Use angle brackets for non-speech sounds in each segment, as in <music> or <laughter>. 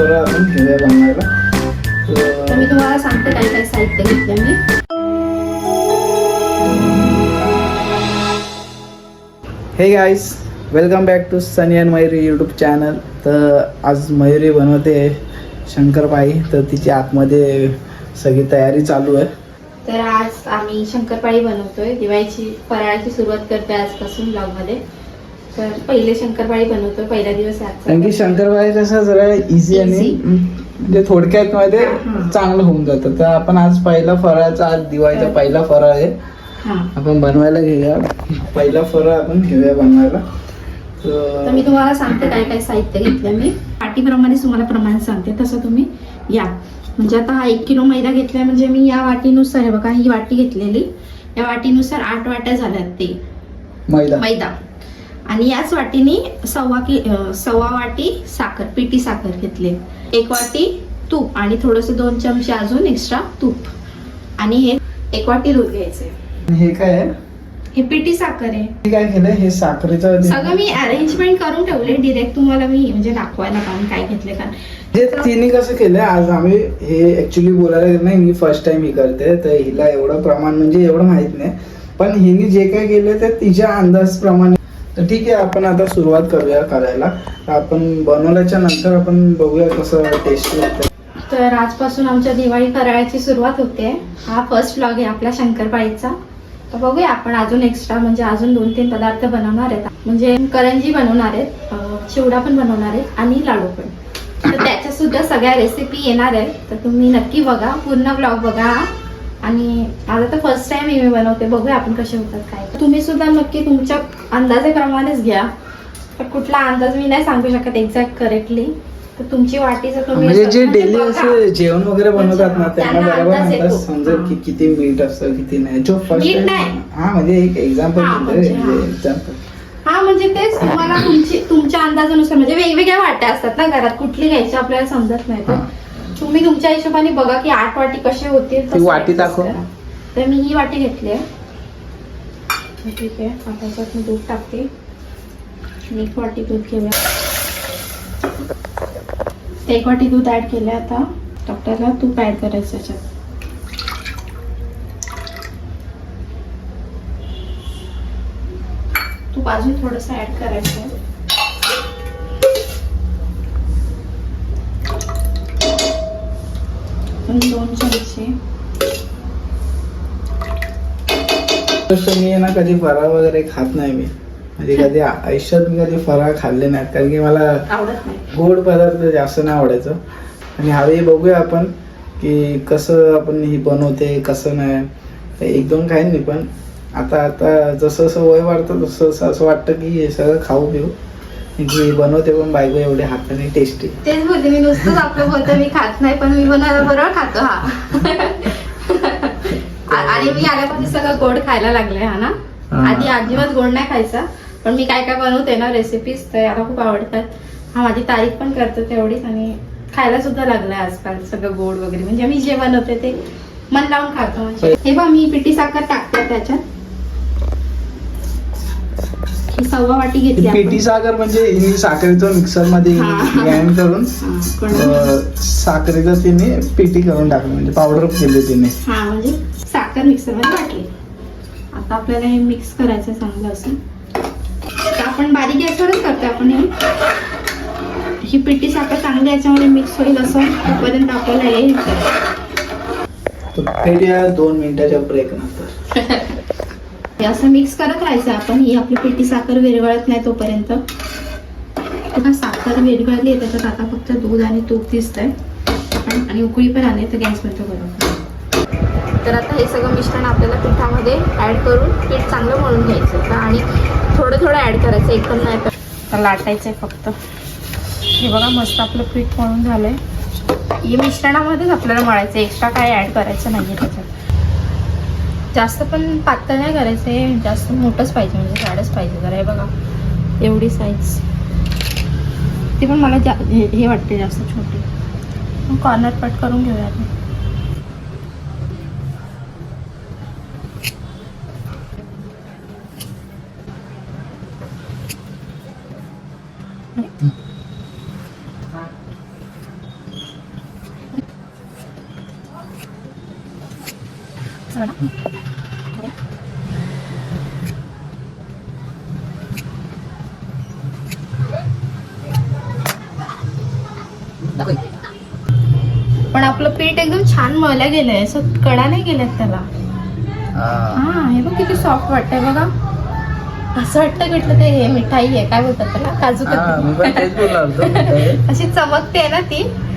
आपण घेऊया बनवायला. तर मी तुम्हाला सांगते काय काय साहित्य घेतलं मी. हे guys welcome back to Sunny and Mayuri YouTube channel तर आज मयुरी बनवते शंकरपाई तर तिची आतमध्ये सगळी तयारी चालू आहे. तर आज आम्ही शंकरपाळी बनवतोय. दिवाळीची फराळाची सुरुवात करतोय आजपासून ब्लॉगमध्ये. तर पहिले शंकरपाळी बनवतोय पहिला दिवस कारण की आजचा. शंकरपाई कसं जरा इझी आणि. म्हणजे थोडक्यात मध्ये हा. चांगलं होऊन जातं. तर आपण आज पहिला फराळाचा आज दिवाळीचा पहिला फराळ आहे. हा. आपण बनवायला घेऊया. पहिला फराळ आपण घेऊया बनवायला. तर मी तुम्हाला सांगते काय काय साहित्य घेतलं मी. वाटीप्रमाणे तुम्हाला प्रमाण सांगते. तसं तुम्ही या. म्हणजे आता हा एक किलो मैदा घेतलाय. म्हणजे मी या वाटीनुसार आहे बघा ही वाटी घेतलेली. या वाटीनुसार आठ वाट्या झाल्यात ते. मैदा. मैदा. आणि याच वाटीने सव्वा कि सव्वा वाटी साखर पिठी साखर घेतली. एक वाटी तूप आणि थोडंसं दोन चमचे अजून एक्स्ट्रा तूप. आणि हे एक वाटी दूध घ्यायचे हे काय हे पिठी साखर आहे. हे काय केलंय? हे साखरेचं सगळं मी अरेंजमेंट करून ठेवले डिरेक्ट तुम्हाला मी म्हणजे दाखवायला कारण काय घेतले कारण जे तिने कसं केलंय? आज आम्ही हे ऍक्च्युली बोलायला गेलं नाही. मी फर्स्ट टाइम ही करते. तर हिला एवढं प्रमाण म्हणजे एवढं माहीत नाही. पण हिने जे काय केलं ते तिच्या अंदाजप्रमाणे तर ठीक आहे आपण आता सुरुवात करूया करायला. तर आपण बनवल्याच्या नंतर आपण बघूया कसं टेस्ट लागतं तर आजपासून आमच्या दिवाळी फराळाची सुरुवात होते. हा फर्स्ट व्लॉग आहे आपल्या शंकरपाळीचा तर बघूया आपण अजून एक्स्ट्रा म्हणजे अजून दोन तीन पदार्थ बनवणार आहेत. म्हणजे करंजी बनवणार आहेत चिवडा पण बनवणार आहेत आणि लाडू पण. तर त्याच्या सुद्धा सगळ्या रेसिपी येणार आहेत. तर तुम्ही नक्की बघा पूर्ण ब्लॉग बघा. आणि आता तर फर्स्ट टाइम मी बनवते बघूया आपण कसे होतात काय तुम्ही सुद्धा नक्की तुमच्या अंदाजाप्रमाणेच घ्या तर कुठला अंदाज मी नाही सांगू शकत एक्झॅक्ट करेक्टली तर तुमची वाटीचं तुम्ही म्हणजे जे म्हणजे डेली बघा. असे जेवण वगैरे बनवतात ना त्यांना बरोबर अंदाज. समजेल की हा. किती मीठ असतं किती नाही जो फर्स्ट टाइम. हा म्हणजे एक एक्झाम्पल हा, म्हणजे हा. एक्झाम्पल हा म्हणजे तेच तुम्हाला तुमची तुमच्या अंदाजानुसार म्हणजे वेगवेगळ्या वाट्या असतात ना घरात कुठली घ्यायची आपल्याला समजत नाही हा. तुम्ही तुमच्या हिशोबाने बघा की आठ वाटी कशी होतील ती वाटी दाखव. तर मी ही वाटी घेतली आहे. ठीक आहे. आता याच्यात मी दूध टाकते. एक वाटी दूध घेऊया. एक वाटी दूध ऍड केलं आता. डॉक्टरला तूप ऍड करायचं याच्यात. तूप अजून थोडंसं ऍड करायचं. आहे आणि दोन चमचे मी ना कधी फराळ वगैरे खात नाही मी. म्हणजे कधी आयुष्यात मी कधी फराळ खाल्ले नाहीत. कारण की मला आवडत नाही. गोड पदार्थ जास्त नाही आवडायचं. आणि हवे बघूया आपण की कसं आपण ही बनवते कसं नाही. एक दोन खाईन मी पण आता आता जसं जसं वय वाढतं तसं तसं असं वाटतं की हे सगळं खाऊ पिऊ. की बनवते पण बायको एवढे हाताने टेस्टी तेच बोलते मी नुसतंच आपलं बोलते मी खात नाही पण मी बनवायला बरोबर खातो हा. <laughs> आणि मी आल्यापासून सगळं गोड खायला लागलंय हा ना? हा. आधी अजिबात गोड नाही खायचा पण मी काय काय बनवते ना रेसिपीज तर याला खूप आवडतात. हा माझी तारीफ पण करतो तेवढीच आणि खायला सुद्धा लागलाय आजकाल सगळं गोड वगैरे. म्हणजे मी जे बनवते ते मन लावून खातो. म्हणजे हे. बघ मी पिठी साखर टाकते त्याच्यात. ही सव्वा वाटी घेतली आपण. पिठी साखर म्हणजे हिने साखरेचं मिक्सरमध्ये हा. ग्राइंड करून हा, अं, साखरेचं तिने पिठी करून टाकली म्हणजे पावडर केली तिने. हा म्हणजे साखर मिक्सरमध्ये वाटली आता आपल्याला हे मिक्स करायचं चांगलं असं. आपण बारीक गॅसवरच करतो आपण हे. ही पिठी साखर चांगली याच्यामध्ये मिक्स होईल असं तोपर्यंत आपल्याला हे तर दोन मिनिटाच्या ब्रेक नंतर. हे <laughs> असं मिक्स करत राहायचं आपण ही आपली पिठी साखर विरघळत नाही तोपर्यंत. बघा साखर विरघळली आहे त्याच्यात आता फक्त दूध आणि तूप दिसतंय. आणि आणि उकळी पण आले तर गॅस बंद करून तर आता हे सगळं मिश्रण आपल्याला पिठामध्ये ॲड करून पीठ चांगलं मळून घ्यायचं आणि थोडं थोडं ॲड करायचं एकदम नाही तर. तर लाटायचं आहे फक्त. हे बघा मस्त आपलं पीठ मळून झालं आहे हे मिश्रणामध्येच आपल्याला मळायचं एक्स्ट्रा काय ॲड करायचं नाही आहे त्याच्यात. जास्त पण पातळ नाही करायचं आहे जास्त मोठंच पाहिजे म्हणजे जाडच पाहिजे जरा. हे बघा एवढी साईज ती पण मला जा हे हे वाटते जास्त छोटी. कॉर्नर कट करून घेऊया आपण. पण आपलं पीठ एकदम छान मळलं गेलंय असं कडा नाही गेल्यात त्याला. हा. हे बघ किती सॉफ्ट वाटतंय बघा. असं वाटतं म्हटलं ते हे मिठाई आहे काय बोलतात त्याला काजू. <laughs> अशी चमकते ना ती.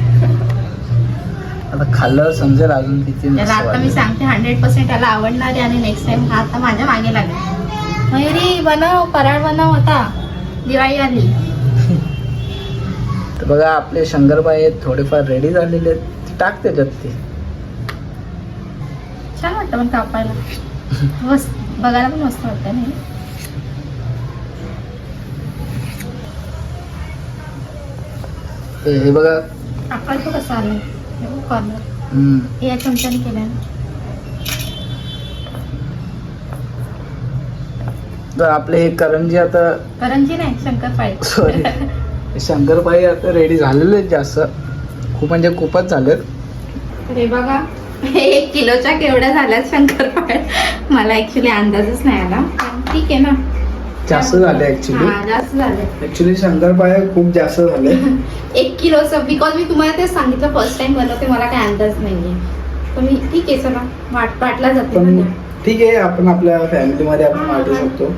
आता खाल्ल्यावर समजेल अजून किती त्याला आता मी. सांगते हंड्रेड पर्सेंट त्याला आवडणार आहे आणि नेक्स्ट टाइम हा आता माझ्या मागे लागेल. मयुरी बनव फराळ बनव आता. दिवाळी आली. <laughs> तर बघा आपले शंकरबाई आहेत थोडेफार रेडी झालेले आहेत. ते टाक त्याच्यात ते. छान वाटतं पण कापायला. मस्त बघायला पण मस्त वाटतं नाही? ते हे बघा. कापायचं कसं आलं कॉर्नर हम्म. या चमच्याने केलं तर आपले हे करंजी आता करंजी नाही शंकरपाळी. सॉरी शंकरबाई आता रेडी झालेले आहेत जास्त. खूप म्हणजे खूपच झालेत. अरे बघा हे एक किलोच्या केवढ्या झाल्यात शंकरपाळ्या मला ऍक्च्युली अंदाजच नाही आला. पण ठीक आहे ना? जास्त झाले ऍक्च्युली हा जास्त झाले. ऍक्च्युली शंकरपाया खूप जास्त झाले. <laughs> एक किलोचं बिकॉज मी तुम्हाला ते सांगितलं फर्स्ट टाइम बनवते मला काय अंदाज नाहीये. पण मी ठीक आहे चला वाट वाटला जाते पण ठीक आहे आपण आपल्या फॅमिलीमध्ये आपण वाटू शकतो.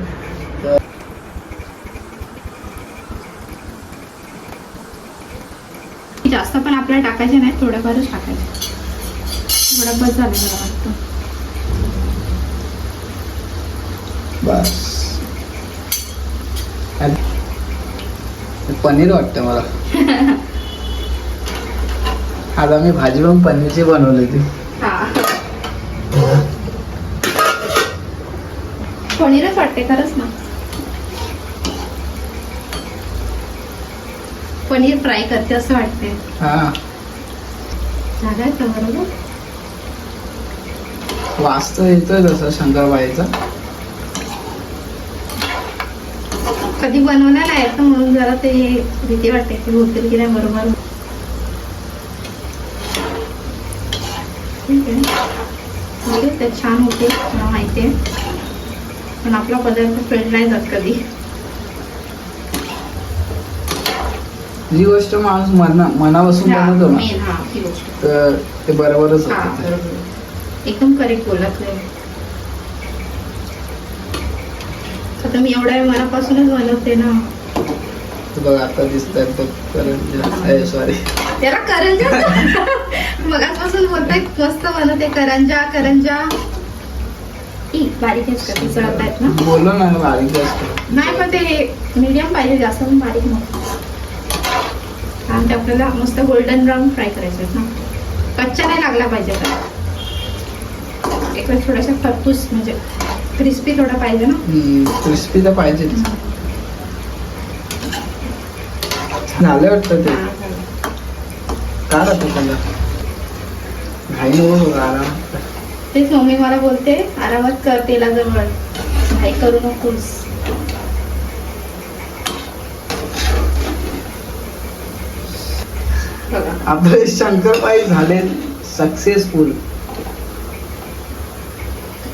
जास्त पण आपल्याला टाकायचे नाही थोडंफारच टाकायचे. थोडं बस झालं मला वाटतं. बस. पनीर वाटतं मला. आज आम्ही भाजी पण पनीरची बनवली होती. हा. पनीरच वाटते खरंच ना. पनीर फ्राय करते असं वाटते हा. वाचत येतोय तसं शंकरबाईचा कधी बनवणार आहे तर म्हणून जरा ते भीती वाटते की होतील की नाही बरोबर. ठीक आहे. ते छान होते मला माहिती आहे. पण आपला पदार्थ फेल नाही जात कधी. जी गोष्ट माणूस मना मनापासून बनवतो ना हा. तर ते बरोबरच. एकदम करेक्ट बोलत नाही. आता मी एवढ्या मनापासूनच बनवते ना. बघ आता दिसत आहेत सॉरी त्याला करंजा मगाचपासून बोलताय मस्त बनवते करंजा करंजा बारीक आहेत ना? बोललो ना बारीक असतं नाही पण ते मीडियम पाहिजे जास्त पण बारीक नको. कारण ते आपल्याला मस्त गोल्डन ब्राऊन फ्राय करायचे आहेत ना. कच्चा नाही लागला पाहिजे तर एक थोडासा खरपूस म्हणजे क्रिस्पी थोडा पाहिजे ना? क्रिस्पी तर पाहिजे. झालं वाटतं ते. का राहतो त्याला? घाई नको आराम. तेच मम्मी मला बोलते आरामात कर तेलाजवळ. घाई करू नकोस. आपले शंकरपाई झाले सक्सेसफुल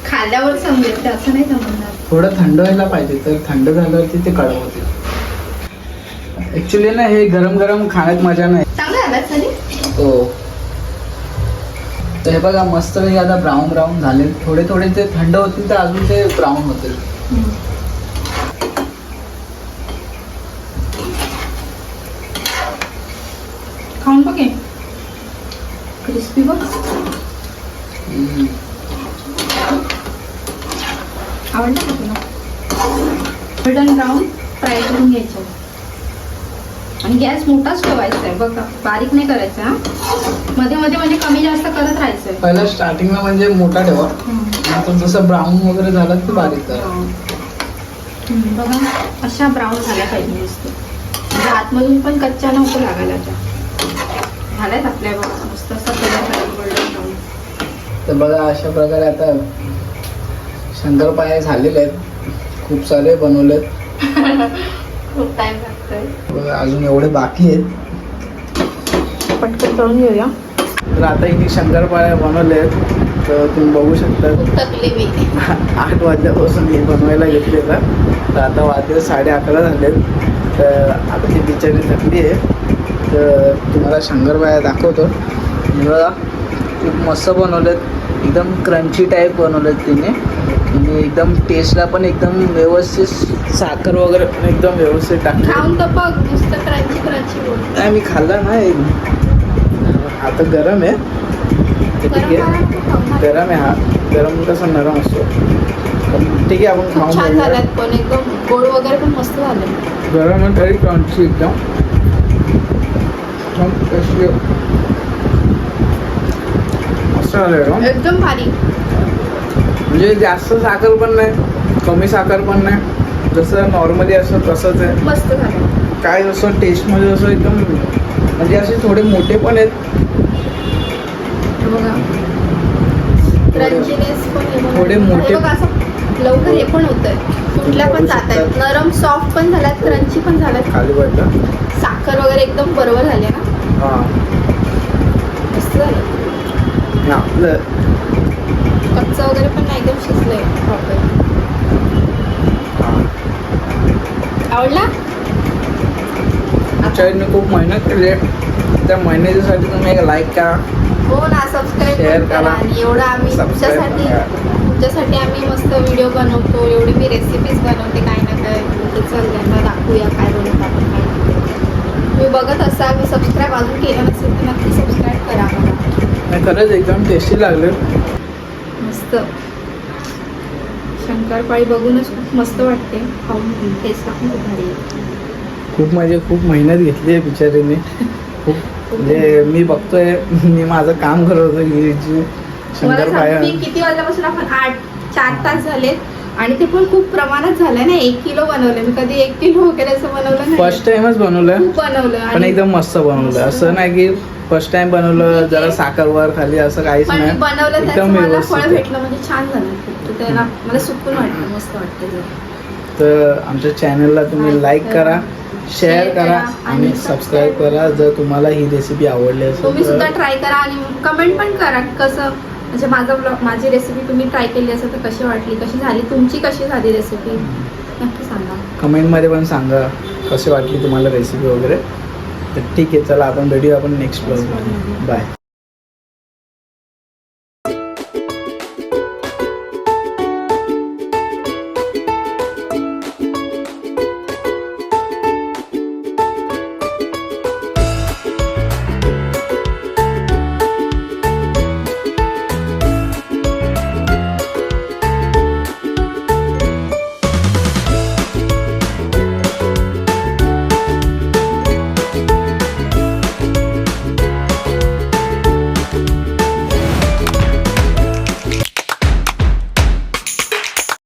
खाल्ल्यावर समजेल ते असं नाही समजणार थोडं थंड व्हायला पाहिजे तर थंड झाल्यावरती ते कडक होते ऍक्च्युली ना हे गरम गरम खाण्यात मजा नाही. चांगलं कधी हो. तर हे बघा मस्त पैकी आता ब्राऊन ब्राऊन झाले. थोडे थोडे ते थंड होतील तर अजून ते ब्राऊन होतील. खाऊन बघे क्रिस्पी बघ. हम्म. आवडलं का तुला? गोल्डन ब्राऊन फ्राय करून घ्यायचं. आणि गॅस मोठाच ठेवायचा आहे. बघा बारीक नाही करायचा हा. मध्ये मध्ये म्हणजे कमी जास्त करत राहायचंय. पहिला स्टार्टिंगला म्हणजे मोठा ठेवा. नंतर जसं ब्राऊन वगैरे झालं की बारीक करा. हम्म, बघा अशा ब्राऊन झाल्या पाहिजे मस्त म्हणजे आतमधून पण कच्चा नको लागायला त्या. झाल्यात आपल्या बघा मस्त असं कलर तर बघा अशा प्रकारे आता शंकरपाय झालेले आहेत. खूप सारे बनवलेत. <laughs> खूप टाइम लागतोय. बघा अजून एवढे बाकी आहेत. पटकन तळून घेऊया. तर आता हिने शंकरपाळ्या बनवले आहेत. तर तुम्ही बघू शकता. <laughs> आठ वाजल्यापासून हे बनवायला घेतलेलं तर आता वाजले साडे अकरा झालेत. तर आता ती बिचारी थकली आहे. तर तुम्हाला शंकरबाया दाखवतो. बघा खूप मस्त बनवलेत. एकदम क्रंची टाईप बनवलेत तिने. आणि एकदम टेस्टला पण एकदम व्यवस्थित साखर वगैरे पण एकदम व्यवस्थित टाकली. खाऊन तर बघ नुसतं क्रंची क्रंची बोल. नाही मी खाल्ला नाही. आता गरम आहे. ठीक आहे. गरम आहे हा. गरम कसा नरम असतो. ठीक आहे आपण खाऊन छान बघूया. झाल्यात पण एकदम गोड वगैरे पण मस्त झाले. गरम आहे तरी क्रंची एकदम. मस्त झालं एकदम भारी. म्हणजे जास्त साखर पण नाही कमी साखर पण नाही. जसं नॉर्मली असं तसंच आहे. मस्त झालं. काय असं टेस्टमध्ये असं एकदम म्हणजे असे थोडे मोठे पण आहेत. हे बघा. क्रंचीनेस पण आहे बघा. थोडे मोठे- हे बघा असं लवकर हे पण होतंय. कुठल्या पण जात आहेत. नरम सॉफ्ट पण झाल्यात क्रंची पण झाल्यात. खाली पडलं साखर वगैरे एकदम बरोबर झाली ना? हां. मस्त झालं. आपलं कच्चं वगैरे पण नाही एकदम शिजलंय प्रॉपर आवडला? आमच्याकडनं खूप मेहनत केली आहे. त्या मेहनतीसाठी तुम्ही एक लाईक करा. हो ना सबस्क्राईब करा. आणि एवढं आम्ही तुमच्यासाठी. तुमच्यासाठी आम्ही मस्त व्हिडिओ बनवतो. एवढी मी रेसिपीज बनवते काय ना काय म्हणजे चल यांना दाखवूया काय बनवतो आपण काय. तुम्ही बघत असाल मी सबस्क्राईब अजून केलं नसेल तर नक्की सबस्क्राईब करा मला खरंच एकदम टेस्टी लागले. मस्त. शंकरपाळी बघूनच खूप मस्त वाटते. खाऊन टेस्ट पण खूप भारी आहे. खूप म्हणजे खूप मेहनत घेतली आहे बिचारीने. खूप म्हणजे मी बघतोय मी माझं काम करत होतो किती वाजल्यापासून आपण आठ चार तास झालेत आणि ते पण खूप प्रमाणात झालंय ना एक किलो बनवलं मी कधी एक किलो वगैरे असं बनवलं फर्स्ट टाइमच बनवलं बनवलं पण आणि एकदम मस्त बनवलं. असं नाही की फर्स्ट टाइम बनवलं जरा साखर वर खाली असं काहीच पण मी नाही बनवलं त्याचं एकदम मला व्यवस्थित फळ. भेटलं म्हणजे छान झालं खूप. तर त्याला मला सुकून वाटलं मस्त वाटतं ते. तर आमच्या चॅनलला तुम्ही लाईक करा, शेअर करा आणि सबस्क्राईब करा जर तुम्हाला ही रेसिपी आवडली तुम्ही असेल सुद्धा तर ट्राय करा आणि कमेंट पण करा की कसं म्हणजे माझा ब्लॉग माझी रेसिपी तुम्ही ट्राय केली असेल तर कशी वाटली कशी झाली तुमची कशी झाली रेसिपी नक्की सांगा कमेंटमध्ये पण सांगा कशी वाटली तुम्हाला रेसिपी वगैरे तर ठीक आहे चला आपण भेटूया आपण नेक्स्ट ब्लॉग बाय